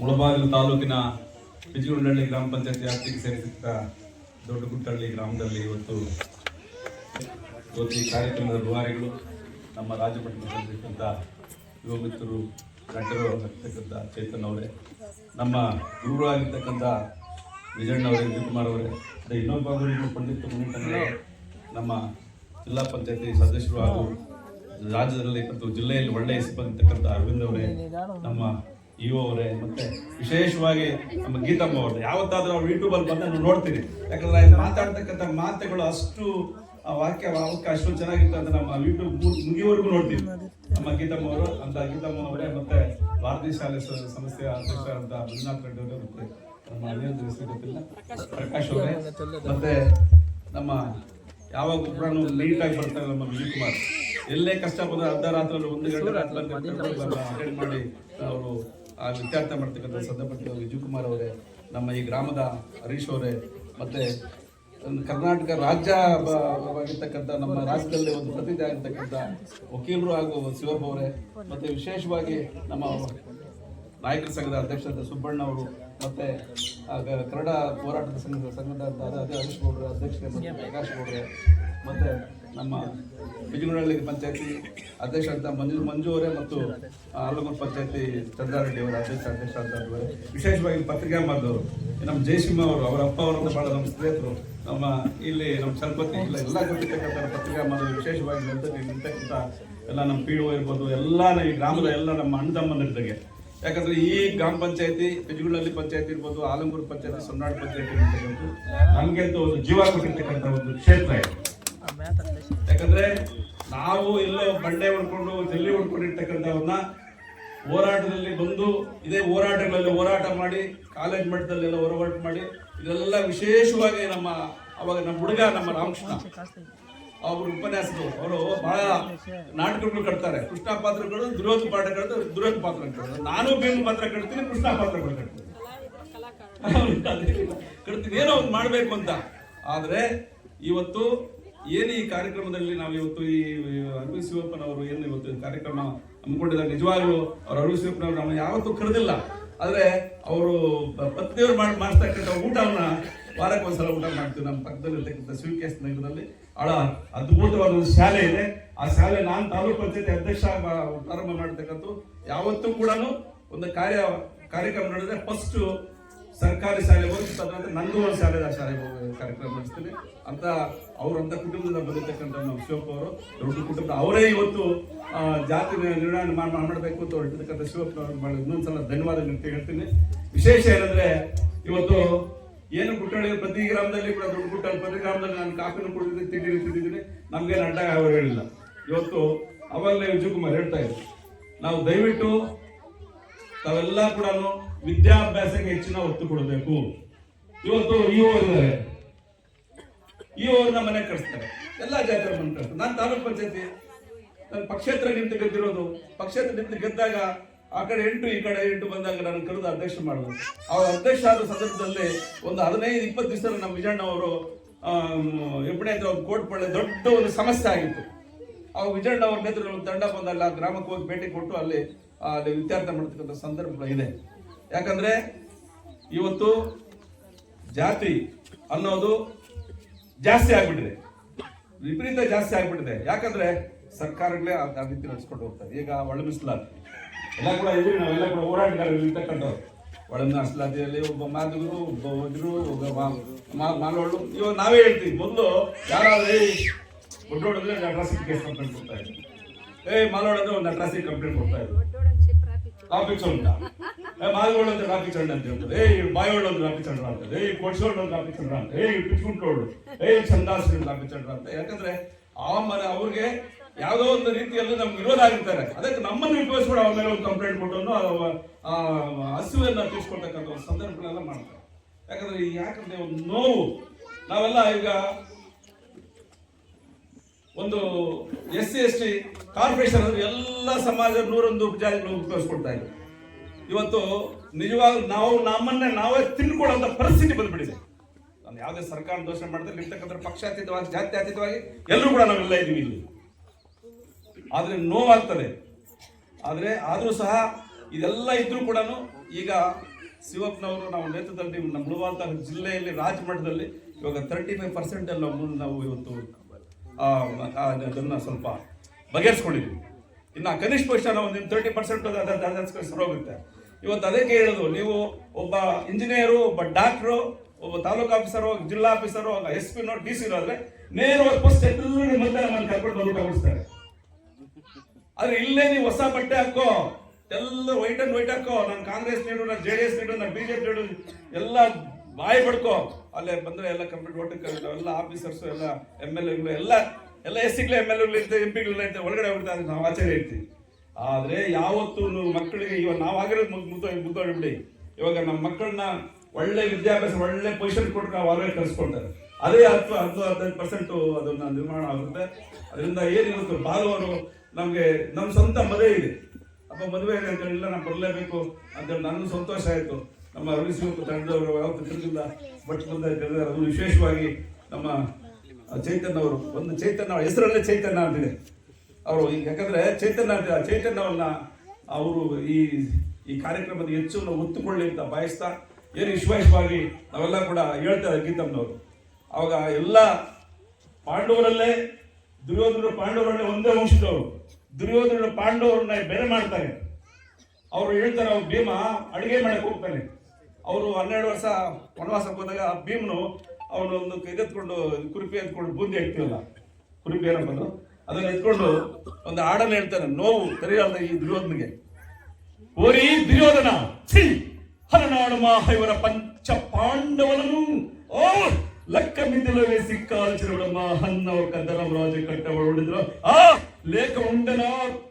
ಮುಳಬಾಗಿಲು ತಾಲೂಕಿನ ಬಿಜಿಗುಂಡಳ್ಳಿ ಗ್ರಾಮ ಪಂಚಾಯತ್ ವ್ಯಾಪ್ತಿಗೆ ಸೇರಿಸಿದ್ದ ದೊಡ್ಡ ಗುಟ್ಟಹಳ್ಳಿ ಗ್ರಾಮದಲ್ಲಿ ಇವತ್ತು ಇವತ್ತು ಈ ಕಾರ್ಯಕ್ರಮದ ರೂವಾರಿಗಳು ನಮ್ಮ ರಾಜಪಟ್ಟಣದಲ್ಲಿರ್ತಕ್ಕಂಥ ಯುವ ಮಿತ್ರರು ನಟರು ಆಗಿರ್ತಕ್ಕಂಥ ಚೇತನ್ ಅವರೇ, ನಮ್ಮ ಗುರು ಆಗಿರ್ತಕ್ಕಂಥ ವಿಜಯಣ್ಣವರೇ ವಿಜಯಕುಮಾರ್ ಅವರೇ ಅದೇ ಇನ್ನೊಬ್ಬ ಪಂಡಿತ್ ನಮ್ಮ ಜಿಲ್ಲಾ ಪಂಚಾಯತಿ ಸದಸ್ಯರು ಹಾಗೂ ರಾಜ್ಯದಲ್ಲಿ ಜಿಲ್ಲೆಯಲ್ಲಿ ಒಳ್ಳೆಯ ಹೆಸರು ಬಂದಿರ್ತಕ್ಕಂಥ ಅರವಿಂದ್ ಅವರೇ, ನಮ್ಮ ಇಒ ಅವರೇ, ಮತ್ತೆ ವಿಶೇಷವಾಗಿ ನಮ್ಮ ಗೀತಮ್ಮ ಅವ್ರದ್ದು. ಯಾವತ್ತಾದ್ರೂ ಅವ್ರು ಯೂಟ್ಯೂಬ್ ಅಲ್ಲಿ ಬಂದ ನೋಡ್ತೀನಿ. ಯಾಕಂದ್ರೆ ಅಲ್ಲಿ ಮಾತಾಡ್ತಕ್ಕಂಥ ಮಾತುಗಳು ಅಷ್ಟು ವಾಕ್ಯ ವಾಕ್ಯ ಅಷ್ಟು ಚೆನ್ನಾಗಿತ್ತು ಅಂತ ನಮ್ಮ ಯೂಟ್ಯೂಬ್ ಮುಗಿಯವರೆಗೂ ನೋಡ್ತೀವಿ. ನಮ್ಮ ಗೀತಮ್ಮ ಅವರು, ಅಂತ ಗೀತಮ್ಮ ಅವರೇ, ಮತ್ತೆ ಭಾರತೀಯ ಶಾಲೆ ಸಂಸ್ಥೆಯ ಅಧ್ಯಕ್ಷರಾದಂಥ ಮಂಜುನಾಥ್ ರೆಡ್ಡಿ ಅವರೇ, ಮತ್ತೆ ನಮ್ಮ ಅಭಿನಂದನೆ ಗೊತ್ತಿಲ್ಲ, ಪ್ರಕಾಶ್ ಅವರೇ, ಮತ್ತೆ ನಮ್ಮ ಯಾವಾಗ ಕೂಡ ಆಗಿ ಬರ್ತಾರೆ ನಮ್ಮ ವಿಜಯ್ ಕುಮಾರ್ ಎಲ್ಲೇ ಕಷ್ಟ ಬಂದ್ರೆ ಅರ್ಧ ರಾತ್ರಿ ಒಂದು ಗಂಟೆ ಮಾಡಿ ಅವರು ಆ ವಿದ್ಯಾರ್ಥಿ ಮಾಡ್ತಕ್ಕಂಥ ಸಂದರ್ಭದಲ್ಲಿ ವಿಜಯಕುಮಾರ್ ಅವರೇ, ನಮ್ಮ ಈ ಗ್ರಾಮದ ಹರೀಶ್ ಅವರೇ, ಮತ್ತೆ ಕರ್ನಾಟಕ ರಾಜ್ಯ ಆಗಿರ್ತಕ್ಕಂಥ ನಮ್ಮ ರಾಜ್ಯದಲ್ಲಿ ಒಂದು ಪ್ರತಿನಿಧಿ ಆಗಿರ್ತಕ್ಕಂಥ ವಕೀಲರು ಹಾಗೂ ಶಿವಪ್ಪ ಅವರೇ, ಮತ್ತೆ ವಿಶೇಷವಾಗಿ ನಮ್ಮ ನಾಯಕರ ಸಂಘದ ಅಧ್ಯಕ್ಷರಾದ ಸುಬ್ಬಣ್ಣ ಅವರು, ಮತ್ತೆ ಕನ್ನಡ ಹೋರಾಟದ ಸಂಘದ ಸಂಘದ ಅದೇ ಹರೀಶ್ ಗೌಡ್ರ, ಅಧ್ಯಕ್ಷರೇ, ಮತ್ತು ಪ್ರಕಾಶ್ ಗೌಡ್ರೆ, ಮತ್ತೆ ನಮ್ಮ ಬಿಜುಗುಳಹಳ್ಳಿ ಪಂಚಾಯತಿ ಅಧ್ಯಕ್ಷರಾದ ಮಂಜು ಮಂಜು ಅವರೇ ಮತ್ತು ಆಲೂರು ಪಂಚಾಯತಿ ಚಂದ್ರಾರೆಡ್ಡಿ ಅವರ ಅಧ್ಯಕ್ಷ ಅಧ್ಯಕ್ಷರಾದವರು ವಿಶೇಷವಾಗಿ ಪತ್ರಿಕಾ ಮಾಧ್ಯವರು ನಮ್ಮ ಜಯಸಿಂಹ ಅವರು, ಅವರ ಅಪ್ಪ ಅವರಂತ ಬಹಳ ನಮ್ಮ ಸ್ನೇಹಿತರು. ನಮ್ಮ ಇಲ್ಲಿ ನಮ್ಮ ಚಲಪತಿ ಇಲ್ಲ ಎಲ್ಲ ಗೊತ್ತಿರ್ತಕ್ಕಂಥ ಪತ್ರಿಕಾ ಮಾಧ್ಯಮ ವಿಶೇಷವಾಗಿ ನಿಂತ- ನಿಂತಕ್ಕಂಥ ಎಲ್ಲ ನಮ್ಮ ಪಿ ಇರ್ಬೋದು ಎಲ್ಲ ಈ ಗ್ರಾಮದ ಎಲ್ಲ ನಮ್ಮ ಅಣ್ಣ ತಮ್ಮಂದಿರ್ದಾಗೆ. ಯಾಕಂದ್ರೆ ಈ ಗ್ರಾಮ ಪಂಚಾಯತಿ ಬಿಜುಗುಳಲ್ಲಿ ಪಂಚಾಯತಿ ಇರ್ಬೋದು, ಆಲಂಗೂರು ಪಂಚಾಯತಿ, ಸೊನ್ನಾಡ್ ಪಂಚಾಯತಿ ಇರ್ತಕ್ಕಂಥ ನಮ್ಗೆ ಅಂತ ಒಂದು ಜೀವ ಕೊಟ್ಟಿರ್ತಕ್ಕಂಥ ಒಂದು ಕ್ಷೇತ್ರ ಇದೆ. ಯಾಕಂದ್ರೆ ನಾವು ಎಲ್ಲೋ ಬಂಡೆ ಹೊಡ್ಕೊಂಡು ಜಲ್ಲಿ ಹೊಡ್ಕೊಂಡಿರ್ತಕ್ಕಂಥವ್ರನ್ನ ಹೋರಾಟದಲ್ಲಿ ಬಂದು ಇದೇ ಹೋರಾಟಗಳಲ್ಲಿ ಹೋರಾಟ ಮಾಡಿ ಕಾಲೇಜ್ ಮಟ್ಟದಲ್ಲೆಲ್ಲ ಹೋರಾಟ ಮಾಡಿ, ಇದೆಲ್ಲ ವಿಶೇಷವಾಗಿ ನಮ್ಮ ಅವಾಗ ನಮ್ಮ ಹುಡುಗ ನಮ್ಮ ರಾಮಕೃಷ್ಣ ಅವರು ಉಪನ್ಯಾಸಗಳು ಅವರು ಬಹಳ ನಾಟಕಗಳು ಕಟ್ತಾರೆ. ಕೃಷ್ಣ ಪಾತ್ರಗಳು ದುರೋಧ ಪಾಠ ಕಟ್ತಾರೆ ದುರೋಧ ಪಾತ್ರ ನಾನು ಭೀಮ ಪಾತ್ರ ಕಟ್ತೀನಿ, ಕೃಷ್ಣ ಪಾತ್ರಗಳು ಕಟ್ತೀನಿ. ಕಟ್ತೀನಿ. ಏನೋ ಒಂದು ಮಾಡಬೇಕು ಅಂತ. ಆದರೆ ಇವತ್ತು ಏನು ಈ ಕಾರ್ಯಕ್ರಮದಲ್ಲಿ ನಾವು ಇವತ್ತು ಈ ಅರವಿ ಶಿವಪ್ಪನವರು ಏನು ಇವತ್ತು ಕಾರ್ಯಕ್ರಮ ಹಮ್ಮಿಕೊಂಡಿದ್ದಾರೆ? ನಿಜವಾಗ್ಲೂ ಅವ್ರ ಅರವಿ ಶಿವಪ್ಪನವರು ನಮ್ಮ ಯಾವತ್ತೂ ಕರೆದಿಲ್ಲ. ಆದರೆ ಅವರು ಪತ್ನಿಯವರು ಮಾಡಿ, ಮಾಡ್ತಕ್ಕಂಥ ಊಟವನ್ನ ವಾರಕ್ಕೆ ಒಂದ್ಸಲ ಊಟ ಮಾಡ್ತೀವಿ. ನಮ್ಮ ಪಕ್ಕದಲ್ಲಿ ಇರ್ತಕ್ಕಂಥ ನಗರದಲ್ಲಿ. ಬಹಳ ಅದ್ಭುತವಾದ ಒಂದು ಶಾಲೆ ಇದೆ. ಆ ಶಾಲೆ ನಾನು ತಾಲೂಕು ಪಂಚಾಯತಿ ಅಧ್ಯಕ್ಷ ಪ್ರಾರಂಭ ಮಾಡ್ತಕ್ಕಂಥ ಯಾವತ್ತೂ ಕೂಡ ಒಂದು ಕಾರ್ಯ, ಕಾರ್ಯಕ್ರಮ ನಡೆದ್ರೆ ಫಸ್ಟ್ ಸರ್ಕಾರಿ ಶಾಲೆಗೆ ಹೋಗಿ ತದನಂತರ ನಂದು ಒಂದು ಶಾಲೆ ಶಾಲೆಗೆ ಹೋಗಿ ಕಾರ್ಯಕ್ರಮ ನಡೆಸ್ತೀನಿ. ಅಂತ ಅವರಂಥ ಕುಟುಂಬದಿಂದ ಬಂದಿರತಕ್ಕಂಥ ನಮ್ಮ ಶಿವಪ್ಪ ಅವರು, ದೊಡ್ಡ ಕುಟುಂಬ ಅವರೇ ಇವತ್ತು ಜಾತಿ ನಿರ್ಣಯ ಮಾಡ್- ಮಾಡಬೇಕು ಅಂತ ಹೊರಟಿರ್ತಕ್ಕಂಥ ಶಿವಪ್ಪ ಅವ್ರಿಗೆ ಭಾಳ ಇನ್ನೊಂದ್ಸಲ ಧನ್ಯವಾದ ಹೇಳ್ತೀನಿ. ವಿಶೇಷ ಏನಂದ್ರೆ ಇವತ್ತು ಏನು ಗುಟ್ಟಳಿ ಪ್ರತಿ ಗ್ರಾಮದಲ್ಲಿ ಕೂಡ ದೊಡ್ಡ ಗುಟ್ಟಳ್ಳಿ ಪ್ರತಿ ಗ್ರಾಮದಲ್ಲಿ ನಾನು ಕಾಫಿನ ಕುಡಿದ್ರೆ ತಿಂಡಿ ತಿಂದಿದ್ದೀನಿ ನಮ್ಗೇನು ಅಡ್ಡ ಅವರು ಹೇಳಿಲ್ಲ. ಇವತ್ತು ಅವಲ್ಲೇ ವಿಜಯಕುಮಾರ್ ಹೇಳ್ತಾ ಇದ್ರು, ನಾವು ದಯವಿಟ್ಟು ತಾವೆಲ್ಲ ಕೂಡ ವಿದ್ಯಾಭ್ಯಾಸಕ್ಕೆ ಹೆಚ್ಚಿನ ಒತ್ತು ಕೊಡಬೇಕು. ಇವತ್ತು ಇಒ ಇದ್ದಾರೆ. ಇಒನ ಮನೆ ಕಟ್ಸ್ತಾರೆ. ಎಲ್ಲ ಜಾತ್ರೆ ಮನೆ ಕಟ್ತಾರೆ ನಾನು ತಾಲೂಕ್ ಪಂಚಾಯತಿ ನನ್ನ ಪಕ್ಷೇತ್ರ ನಿಂತು ಗೆದ್ದಿರೋದು. ಪಕ್ಷೇತ್ರ ನಿಂತು ಗೆದ್ದಾಗ ಆ ಕಡೆ ಎಂಟು, ಈ ಕಡೆ ಎಂಟು ಬಂದಾಗ ನಾನು ಕರೆದು ಅಧ್ಯಕ್ಷ ಮಾಡಿದ್ರು ಅವ್ರ ಅಧ್ಯಕ್ಷ ಆದ ಸಂದರ್ಭದಲ್ಲಿ ಒಂದು ಹದಿನೈದು, ಇಪ್ಪತ್ತು ದಿವಸ ನಮ್ಮ ವಿಜಯಣ್ಣ ಅವರು ಎಪ್ಪಣೆ ಅಂತ ಒಂದು ಪಳ್ಳೆ ದೊಡ್ಡ ಒಂದು ಸಮಸ್ಯೆ ಆಗಿತ್ತು. ಆ ವಿಜಯಣ್ಣ ಅವ್ರ ಒಂದು ತಂಡ ಬಂದಲ್ಲ ಗ್ರಾಮಕ್ಕೆ ಹೋಗಿ ಭೇಟಿ ಕೊಟ್ಟು ಅಲ್ಲಿ ಅಲ್ಲಿ ವಿದ್ಯಾರ್ಥಿ ಮಾಡ್ತಕ್ಕಂಥ ಸಂದರ್ಭ ಇದೆ. ಯಾಕಂದ್ರೆ ಇವತ್ತು ಜಾತಿ ಅನ್ನೋದು ಜಾಸ್ತಿ ಆಗ್ಬಿಟ್ಟಿದೆ. ವಿಪರೀತ ಜಾಸ್ತಿ ಆಗ್ಬಿಟ್ಟಿದೆ. ಯಾಕಂದ್ರೆ ಸರ್ಕಾರಗಳೇ ಆ ರೀತಿ ನಡೆಸ್ಕೊಂಡು ಹೋಗ್ತಾರೆ. ಈಗ ಒಳ ಮೀಸಲಾತಿ. ಎಲ್ಲ ಕೂಡ ಇದ್ರಿ ನಾವೆಲ್ಲ ಕೂಡ ಹೋರಾಟಗಾರರು ಇರ್ತಕ್ಕಂಥವ್ರು. ಒಳ ಮೀಸಲಾತಿಯಲ್ಲಿ ಒಬ್ಬ ಮಾದಿಗರು ಒಬ್ಬ ವಜ್ರು ಒಬ್ಬ ಮಾಲೋಳು. ಇವಾಗ ನಾವೇ ಹೇಳ್ತೀವಿ ಮೊದಲು ಯಾರಾದ್ರೆ ದೊಡ್ಡೋಡಿದ್ರೆ ಅಟ್ರಾಸಿಟಿ ಕೇಸ್ ಕಂಪ್ಲೇಂಟ್ ಕೊಡ್ತಾ ಇದ್ರು. ಏ ಮಾಲೋಡಂದ್ರೆ ಒಂದು ಅಟ್ರಾಸಿಟಿ ಕಂಪ್ಲೇಂಟ್ ಕೊಡ್ತಾ ಇದ್ರು. ಟಾಪಿಕ್ಸ್ ಸೌಂಡ ಏ అంతా ಸೌಂಡ್ ಅಂತ ಏ ಇವ್ರು ಬಾಯೋಳು ಅಂತ ಟ್ರಾಫಿಕ್ ಸೌಂಡ್ ಅಂತ ಏ ಕೊಡ್ಸೋಳು ಅಂತ ಟ್ರಾಫಿಕ್ ಸೌಂಡ್ ಅಂತ ಏ ಪಿಚ್ಕುಂಟೋಳು ಏ ಚಂದಾಸ್ ಟ್ರಾಫಿಕ್ ಸೌಂಡ್ ಅಂತ ಯಾಕಂದ್ರೆ ಆ ಮನೆ ಅವ್ರಿಗೆ ಯಾವುದೋ ಒಂದು ರೀತಿಯಲ್ಲಿ ನಮ್ಗೆ ವಿರೋಧ ಆಗಿರ್ತಾರೆ. ಅದಕ್ಕೆ ನಮ್ಮನ್ನು ಉಪಯೋಗಿಸ್ಬಿಟ್ಟು ಅವ್ರ ಮೇಲೆ ಒಂದು ಕಂಪ್ಲೇಂಟ್ ಕೊಟ್ಟು ಆ ಹಸುವನ್ನ ತೀರ್ಸ್ಕೊಳ್ತಕ್ಕಂಥ ಒಂದು ಸಂದರ್ಭಗಳೆಲ್ಲ ಮಾಡ್ತಾರೆ. ಯಾಕಂದ್ರೆ ಯಾಕಂದ್ರೆ ಒಂದು ನೋವು. ನಾವೆಲ್ಲ ಈಗ ಒಂದು S C S T corporation ಎಲ್ಲ ಸಮಾಜ ನೂರೊಂದು ಜಾತಿಗಳು ಉಪಯೋಗಿಸ್ಕೊಳ್ತಾ ಇದ್ರು ಇವತ್ತು ನಿಜವಾಗ್ಲೂ ನಾವು ನಮ್ಮನ್ನೇ ನಾವೇ ತಿನ್ಕೊಳ್ಳುವಂತ ಪರಿಸ್ಥಿತಿ ಬಂದ್ಬಿಟ್ಟಿದೆ. ನಾನು ಯಾವುದೇ ಸರ್ಕಾರ ದೋಷಣೆ ಮಾಡಿದ್ರೆ ಇರ್ತಕ್ಕಂಥ ಪಕ್ಷಾತೀತವಾಗಿ, ಜಾತ್ಯತೀತವಾಗಿ ಎಲ್ಲರೂ ಕೂಡ ನಾವೆಲ್ಲ ಇದ್ದೀವಿ ಇಲ್ಲಿ. ಆದ್ರೆ ನೋವಾಗ್ತದೆ. ಆದ್ರೆ ಆದರೂ ಸಹ ಇದೆಲ್ಲ ಇದ್ರೂ ಕೂಡ ಈಗ ಶಿವಪ್ಪನವರು ನಾವು ನೇತೃತ್ವದಲ್ಲಿ ನಮ್ಮ ತಾಲೂಕು ಜಿಲ್ಲೆಯಲ್ಲಿ ರಾಜಮಠದಲ್ಲಿ ಇವಾಗ ತರ್ಟಿ ಫೈವ್ ಪರ್ಸೆಂಟ್ ಎಲ್ಲ ಮುಂದೆ ನಾವು ಇವತ್ತು ಅದನ್ನ ಸ್ವಲ್ಪ ಬಗೆಹರಿಸ್ಕೊಂಡಿದ್ವಿ ಇನ್ನು ಕನಿಷ್ಠ ಪಕ್ಷ ನಾವು ಒಂದು ತರ್ಟಿ ಪರ್ಸೆಂಟ್ ಹೋಗುತ್ತೆ. ಇವತ್ತು ಅದಕ್ಕೆ ಹೇಳೋದು ನೀವು ಒಬ್ಬ ಇಂಜಿನಿಯರು ಒಬ್ಬ ಡಾಕ್ಟ್ರು ಒಬ್ಬ ತಾಲೂಕು ಆಫೀಸರು ಜಿಲ್ಲಾ officer S P D C ಆದ್ರೆ ನೇರವಾಗಿ ಫಸ್ಟ್ ಎಲ್ಲರೂ ಮತ್ತೆ ನಮ್ಮನ್ನು ಕರ್ಕೊಂಡು ಬಂದು ತಗೊಳಿಸ್ತಾರೆ. ಆದ್ರೆ ಇಲ್ಲೇ ನೀವು ಹೊಸ ಬಟ್ಟೆ ಹಾಕೋ ಎಲ್ಲ ವೈಟ್ ಅಂಡ್ ವೈಟ್ ಹಾಕೋ, ನಾನು ಕಾಂಗ್ರೆಸ್ ನೀಡು ನಾನು ಜೆ ಡಿ ಎಸ್ ನೀಡು ನಾನು ಬಿಜೆಪಿ ನೀಡು ಎಲ್ಲ ಬಾಯಿ ಪಡ್ಕೋ. ಅಲ್ಲೇ ಬಂದ್ರೆ ಎಲ್ಲ ಕಂಪ್ಲೀಟ್ ಓಟ್ ಎಲ್ಲ ಆಫೀಸರ್ಸ್ ಎಲ್ಲ ಎಂ ಎಲ್ ಎಗಳು ಎಲ್ಲ ಎಲ್ಲ ಎಸ್ ಸಿಗ್ಲ ಎಂ ಎಲ್ ಎಗಳು ಎಂ ಪಿಗಳು ಇರ್ತಾರೆ ಒಳಗಡೆ ಹೋಗ್ತಾ ಇದ್ರೆ ನಾವು ಆಚರಣೆ ಇರ್ತೀವಿ. ಆದ್ರೆ ಯಾವತ್ತು ಮಕ್ಕಳಿಗೆ ಇವಾಗ ನಾವಾಗಿರೋದು ಮುಗ್ದು ಮುಗ್ದೋಗ್ಬಿಡಿ. ಇವಾಗ ನಮ್ಮ ಮಕ್ಕಳನ್ನ ಒಳ್ಳೆ ವಿದ್ಯಾಭ್ಯಾಸ, ಒಳ್ಳೆ ಪೊಸಿಷನ್ ಕೊಟ್ಟು ನಾವು ಅವರೇ ಕಲಿಸ್ಕೊಡ್ತಾರೆ ಅದೇ ಹತ್ತು ಹತ್ತು ಹದಿನೈದು ಪರ್ಸೆಂಟು ಅದನ್ನ ನಿರ್ಮಾಣ ಆಗುತ್ತೆ. ಅದರಿಂದ ಏನಿರುತ್ತೆ ಬಾಲುವರು ನಮಗೆ ನಮ್ಮ ಸ್ವಂತ ಮದುವೆ ಇದೆ. ಅಪ್ಪ, ಮದುವೆ ಇದೆ ಅಂತ ಹೇಳಿಲ್ಲ ನಾವು ಬರಲೇಬೇಕು ಅಂತೇಳಿ ನನಗೂ ಸಂತೋಷ ಆಯಿತು. ನಮ್ಮ ರವಿಸಿಂಹ ತಂಡದವರು ಯಾವತ್ತು ತಿರುಗಿಲ್ಲ. ಬಟ್ ಮುಂದೆ ಅದು ವಿಶೇಷವಾಗಿ ನಮ್ಮ ಚೈತನ್ಯ ಅವರು ಒಂದು ಚೈತನ್ಯ ಹೆಸರಲ್ಲೇ ಚೈತನ್ಯ ಅಂತಿದೆ. ಅವರು ಯಾಕಂದ್ರೆ ಚೈತನ್ಯ, ಚೈತನ್ಯವನ್ನ ಅವರು ಈ ಈ ಕಾರ್ಯಕ್ರಮದ ಹೆಚ್ಚು ಒತ್ತುಕೊಳ್ಳಿ ಅಂತ ಬಯಸ್ತಾ, ಏನು ವಿಶ್ವಾಸವಾಗಿ ನಾವೆಲ್ಲ ಕೂಡ ಹೇಳ್ತಾರೆ ಗೀತಮ್ಮನವರು. ಅವಾಗ ಎಲ್ಲ ಪಾಂಡವರಲ್ಲೇ, ದುರ್ಯೋಧನ ಪಾಂಡವರಲ್ಲೇ ಒಂದೇ ವಂಶದವರು. ದುರ್ಯೋಧನ ಪಾಂಡವರನ್ನ ಬೇರೆ ಮಾಡ್ತಾರೆ. ಅವರು ಹೇಳ್ತಾರೆ, ಅವ್ರು ಭೀಮ ಅಡುಗೆ ಮಾಡಕ್ಕೆ ಹೋಗ್ತಾನೆ. ಅವರು ಹನ್ನೆರಡು ವರ್ಷ ವನವಾಸಕ್ಕೆ ಹೋದಾಗ ಭೀಮನು ಅವನು ಒಂದು ಕೈದೆತ್ಕೊಂಡು ಕುರುಪಿ ಎತ್ಕೊಂಡು ಬೂಂದಿ ಹಾಕ್ತಿವಲ್ಲ ಕುರುಪಿ ಏನಪ್ಪದು ಅದನ್ನ ಇಟ್ಕೊಂಡು ಒಂದು ಹಾಡನ್ನು ಹೇಳ್ತಾನೆ. ನೋವು ಸರಿಯಾದ ಈ ದುರ್ಯೋಧನಿಗೆ. ಓರಿ ದುರ್ಯೋಧನ ಹರನಾಡು ಇವರ ಪಂಚ ಪಾಂಡವನನು ಓ ಲಕ್ಕ ಮಿಂದಿಲವೇ ಸಿಕ್ಕಾಲಚಿರುಡಮ್ಮ ಹನ್ನವ ಕದರವ ರಾಜ ಕಟ್ಟವ ಉಳಿದ್ರ. ಆ, ಲೇಖ ಉಂಡನ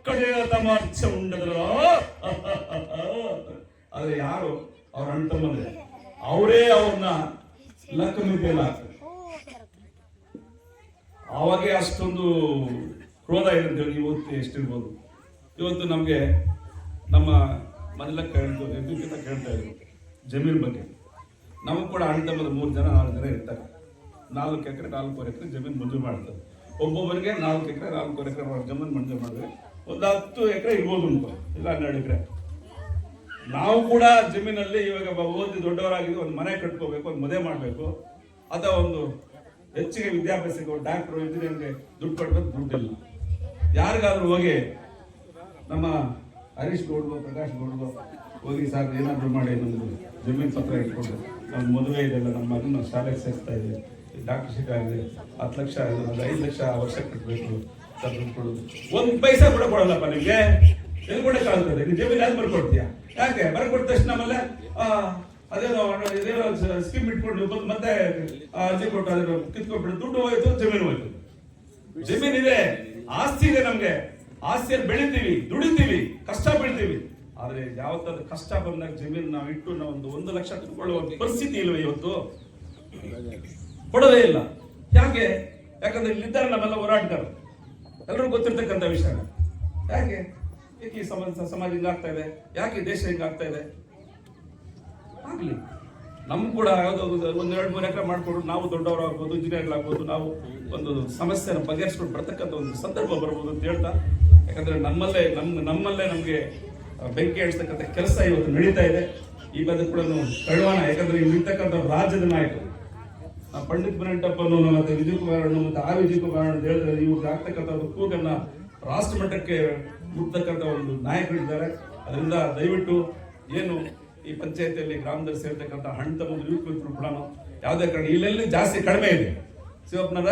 ಕಡೆಯ ತಮಾರ್ಚ ಉಂಡದ್ರ. ಆದ್ರೆ ಯಾರು? ಅವ್ರ ಅಣ್ಣ ಅವರೇ ಅವ್ರನ್ನ ಲಕ್ಕ ಮಿಂದಿಲ್ಲ ಅವಾಗೆ ಅಷ್ಟೊಂದು ಕ್ರೋಧ ಇದೆ ಅಂತ ಹೇಳಿ ಇವತ್ತು ಎಷ್ಟಿರ್ಬೋದು. ಇವತ್ತು ನಮಗೆ ನಮ್ಮ ಮನೆಲ್ಲ ಕೇಳ್ತು ಎದ್ದುಕ್ಕಿಂತ ಕೇಳ್ತಾ ಇದ್ರು, ಜಮೀನ್ ಬಗ್ಗೆ. ನಮಗೂ ಕೂಡ ಅಣ್ಣ ಮೂರು ಜನ, ನಾಲ್ಕು ಜನ ಇರ್ತಾರೆ. ನಾಲ್ಕು ಎಕರೆ, ನಾಲ್ಕೂವರೆ ಎಕರೆ ಜಮೀನು ಮಂಜೂರು ಮಾಡ್ತಾರೆ. ಒಬ್ಬೊಬ್ಬರಿಗೆ ನಾಲ್ಕು ಎಕರೆ, ನಾಲ್ಕೂವರೆ ಎಕರೆ ಜಮೀನು ಮಂಜೂರು ಮಾಡಿದ್ರೆ ಒಂದು ಹತ್ತು ಎಕರೆ ಇರ್ಬೋದು ಅಂತ, ಇಲ್ಲ ಹನ್ನೆರಡು ಎಕರೆ. ನಾವು ಕೂಡ ಜಮೀನಲ್ಲಿ ಇವಾಗ ಓದಿ ದೊಡ್ಡವರಾಗಿದ್ದು ಒಂದು ಮನೆ ಕಟ್ಕೋಬೇಕು, ಒಂದು ಮದುವೆ ಮಾಡಬೇಕು, ಅಥವಾ ಒಂದು ಹೆಚ್ಚಿಗೆ ವಿದ್ಯಾಭ್ಯಾಸಕ್ಕೆ ಡಾಕ್ಟರ್ ಇಂಜಿನಿಯರ್ಗೆ ದುಡ್ಡು ಕೊಡ್ಬೇಕು ದುಡ್ಡಿಲ್ಲ ಯಾರಿಗಾದ್ರೂ ಹೋಗಿ ನಮ್ಮ ಹರೀಶ್ ಗೌಡ್ಗೋ, ಪ್ರಕಾಶ್ ಗೌಡ್ಗೋ ಹೋಗಿ ಸರ್ ಏನಾದರೂ ಮಾಡಿ ನಮ್ದು ಜಮೀನು ಪತ್ರ ಇಟ್ಕೊಂಡು. ನಮ್ಮ ಮದುವೆ ಇದೆಲ್ಲ ನಮ್ಮ ಮಗನ ಶಾಲೆಗೆ ಸೇರಿಸ್ತಾ ಇದೆ. ಡಾಕ್ಟರ್ ಶೀಟ್ ಆಗಿದೆ, ಹತ್ತು ಲಕ್ಷ ಆಗಿದೆ, ಒಂದು ಐದು ಲಕ್ಷ ವರ್ಷ ಕಟ್ಟಬೇಕು ಸರ್ ದುಡ್ಡು ಕೊಡೋದು. ಒಂದು ಪೈಸಾ ಕೂಡ ಕೊಡಲ್ಲಪ್ಪ ನಿಮಗೆ? ಎಲ್ಲಿ ಕೊಡೋಕ್ಕಾಗುತ್ತದೆ? ನೀವು ಜಮೀನು ಯಾಕೆ ಬರ್ಕೊಡ್ತೀಯಾ? ಯಾಕೆ? ಬರ್ಕೊಟ್ಟ ತಕ್ಷಣ ಆಮೇಲೆ ಅದೇನೋ ಇದೇನೋ ಸ್ಕೀಮ್ ಇಟ್ಕೊಂಡು ಬಂದು ಮತ್ತೆ ಅರ್ಜಿ ಕೊಟ್ಟು ಅದೇ ಕಿತ್ಕೊಂಡ್ಬಿಟ್ಟು ದುಡ್ಡು ಹೋಯ್ತು, ಜಮೀನು ಹೋಯ್ತು. ಜಮೀನ್ ಇದೆ ಆಸ್ತಿ ಇದೆ ನಮ್ಗೆ. ಆಸ್ತಿಯಲ್ಲಿ ಬೆಳಿತೀವಿ, ದುಡಿತೀವಿ, ಕಷ್ಟ ಬೀಳ್ತೀವಿ. ಆದ್ರೆ ಯಾವತ್ತಾದ್ರೂ ಕಷ್ಟ ಬಂದಾಗ ಜಮೀನ್ ನಾವು ಇಟ್ಟು ನಾವು ಒಂದು ಒಂದು ಲಕ್ಷ ಕಿತ್ಕೊಳ್ಳುವ ಪರಿಸ್ಥಿತಿ ಇಲ್ವ ಇವತ್ತು? ಕೊಡೋದೇ ಇಲ್ಲ. ಯಾಕೆ? ಯಾಕಂದ್ರೆ ಇಲ್ಲಿದ್ದಾರೆ ನಮ್ಮೆಲ್ಲ ಹೋರಾಟಗಾರರು. ಎಲ್ಲರೂ ಗೊತ್ತಿರ್ತಕ್ಕಂಥ ವಿಷಯ. ಯಾಕೆ? ಈ ಸಮಾಜ ಸಮಾಜ ಹಿಂಗಾಗ್ತಾ ಇದೆ? ಯಾಕೆ ದೇಶ ಹಿಂಗಾಗ್ತಾ ಇದೆ? ಆಗ್ಲಿ. ನಮ್ಗೆ ಕೂಡ ಯಾವುದೋ ಒಂದು ಎರಡು ಮೂರು ಎಕರೆ ಮಾಡಿಕೊಂಡು ನಾವು ದೊಡ್ಡವರಾಗ್ಬೋದು, ಇಂಜಿನಿಯರ್ಗಳಾಗ್ಬೋದು, ನಾವು ಒಂದು ಸಮಸ್ಯೆನ ಬಗೆಹರಿಸ್ಕೊಂಡು ಬರ್ತಕ್ಕಂಥ ಒಂದು ಸಂದರ್ಭ ಬರ್ಬೋದು ಅಂತ ಹೇಳ್ತಾ, ಯಾಕಂದರೆ ನಮ್ಮಲ್ಲೇ ನಮ್ಮ ನಮ್ಮಲ್ಲೇ ನಮಗೆ ಬೆಂಕಿ ಹೇಳ್ತಕ್ಕಂಥ ಕೆಲಸ ಇವತ್ತು ನಡೀತಾ ಇದೆ. ಈ ಬಗ್ಗೆ ಕೂಡ ಕಳುವಾಣ, ಯಾಕಂದರೆ ಇಲ್ಲಿ ಇರ್ತಕ್ಕಂಥ ರಾಜ್ಯದ ನಾಯಕರು. ಪಂಡಿತ್ ಅನ್ನೋ ಮತ್ತು ವಿಜಯ್ ಕುಮಾರ್ ಅಣ್ಣ ಮತ್ತೆ ಆ ವಿಜಯ್ ಕುಮಾರ್ ಅಂತ ಹೇಳಿದ್ರೆ ಇವ್ರಿಗೆ ಆಗ್ತಕ್ಕಂಥ ಒಂದು ಕೂಗನ್ನು ರಾಷ್ಟ್ರ ಮಟ್ಟಕ್ಕೆ ಮುಟ್ತಕ್ಕಂಥ ಒಂದು ನಾಯಕರಿದ್ದಾರೆ ಅದರಿಂದ ದಯವಿಟ್ಟು ಏನು ಈ ಪಂಚಾಯತಿಯಲ್ಲಿ ಗ್ರಾಮದಲ್ಲಿ ಸೇರ್ತಕ್ಕಂಥ ಹಣ್ಣು ತಮ್ಮ ಯುವಕರು ಕೂಡ ಯಾವುದೇ ಕಾರಣ, ಇಲ್ಲೆಲ್ಲಿ ಜಾಸ್ತಿ ಕಡಿಮೆ ಇದೆ. ಶಿವಪ್ಪನರ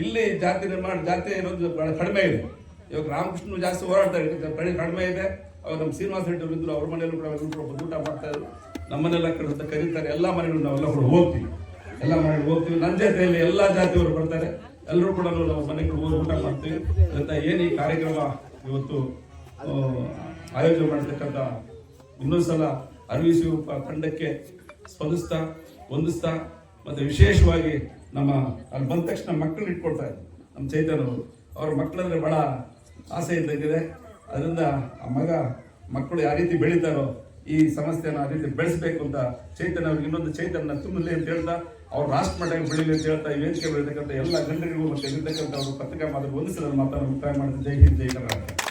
ಇಲ್ಲಿ ಜಾತಿ ನಿರ್ಮಾಣ, ಜಾತಿ ಇರೋದು ಬಹಳ ಕಡಿಮೆ ಇದೆ. ಇವಾಗ ರಾಮಕೃಷ್ಣ ಜಾಸ್ತಿ ಹೋರಾಡ್ತಾ ಇದ್ದಾರೆ ಕಡಿ ಕಡಿಮೆ ಇದೆ. ಅವಾಗ ನಮ್ಮ ಶ್ರೀನಿವಾಸ ರೆಡ್ಡಿ ಅವರು ಅವ್ರ ಮನೆಯಲ್ಲೂ ಕೂಡ ಊಟ ಮಾಡ್ತಾ ಇದ್ರು. ನಮ್ಮನ್ನೆಲ್ಲ ಕರೆದ ಕರೀತಾರೆ, ಎಲ್ಲ ಮನೆಗಳು ನಾವೆಲ್ಲ ಕೂಡ ಹೋಗ್ತೀವಿ. ಎಲ್ಲ ಮನೆಗೆ ಹೋಗ್ತೀವಿ. ನನ್ನ ಜಾತಿಯಲ್ಲಿ ಎಲ್ಲ ಜಾತಿಯವರು ಬರ್ತಾರೆ. ಎಲ್ಲರೂ ಕೂಡ ನಾವು ಮನೆಗೆ ಹೋಗಿ ಊಟ ಮಾಡ್ತೀವಿ. ಅಂತ ಏನು ಈ ಕಾರ್ಯಕ್ರಮ ಇವತ್ತು ಆಯೋಜನೆ ಮಾಡ್ತಕ್ಕಂಥ ಇನ್ನೊಂದ್ಸಲ ಅರವಿ ಶಿವಪ್ಪ ತಂಡಕ್ಕೆ ಸ್ಪಂದಿಸ್ತಾ ಹೊಂದಿಸ್ತಾ ಮತ್ತೆ ವಿಶೇಷವಾಗಿ ನಮ್ಮ ಅಲ್ಲಿ ಬಂದ ತಕ್ಷಣ ಮಕ್ಕಳನ್ನ ಇಟ್ಕೊಳ್ತಾ ಇದ್ರು. ನಮ್ಮ ಚೈತನ್ಯವರು ಅವ್ರ. ಮಕ್ಕಳಂದ್ರೆ ಬಹಳ ಆಸೆ ಇದ್ದಂಗಿದೆ ಅದರಿಂದ ಆ ಮಗ, ಮಕ್ಕಳು ಯಾವ ರೀತಿ ಬೆಳೀತಾರೋ ಈ ಸಮಸ್ಯೆನ ಆ ರೀತಿ ಬೆಳೆಸಬೇಕು ಅಂತ ಚೈತನ್ಯ ಅವ್ರಿಗೆ ಇನ್ನೊಂದು ಚೈತನ್ಯ ತುಂಬಲಿ ಅಂತ ಹೇಳ್ತಾ, ಅವ್ರು ರಾಷ್ಟ್ರ ಮಟ್ಟಕ್ಕೆ ಬೆಳೀಲಿ ಅಂತ ಹೇಳ್ತಾ, ಈ ವೇದಿಕೆ ಬೆಳೀತಕ್ಕಂಥ ಎಲ್ಲ ಗಂಡರಿಗೂ ಮತ್ತೆ ಇರ್ತಕ್ಕಂಥ ಅವರು ಪತ್ರಿಕಾ ಮಾಧ್ಯಮ ಒಂದಿಸಲು ಮಾತನ್ನು ಮುಕ್ತಾಯ ಮಾಡಿದ ಜೈ ಹಿಂದ್, ಜೈ ಕರ್ನಾಟಕ.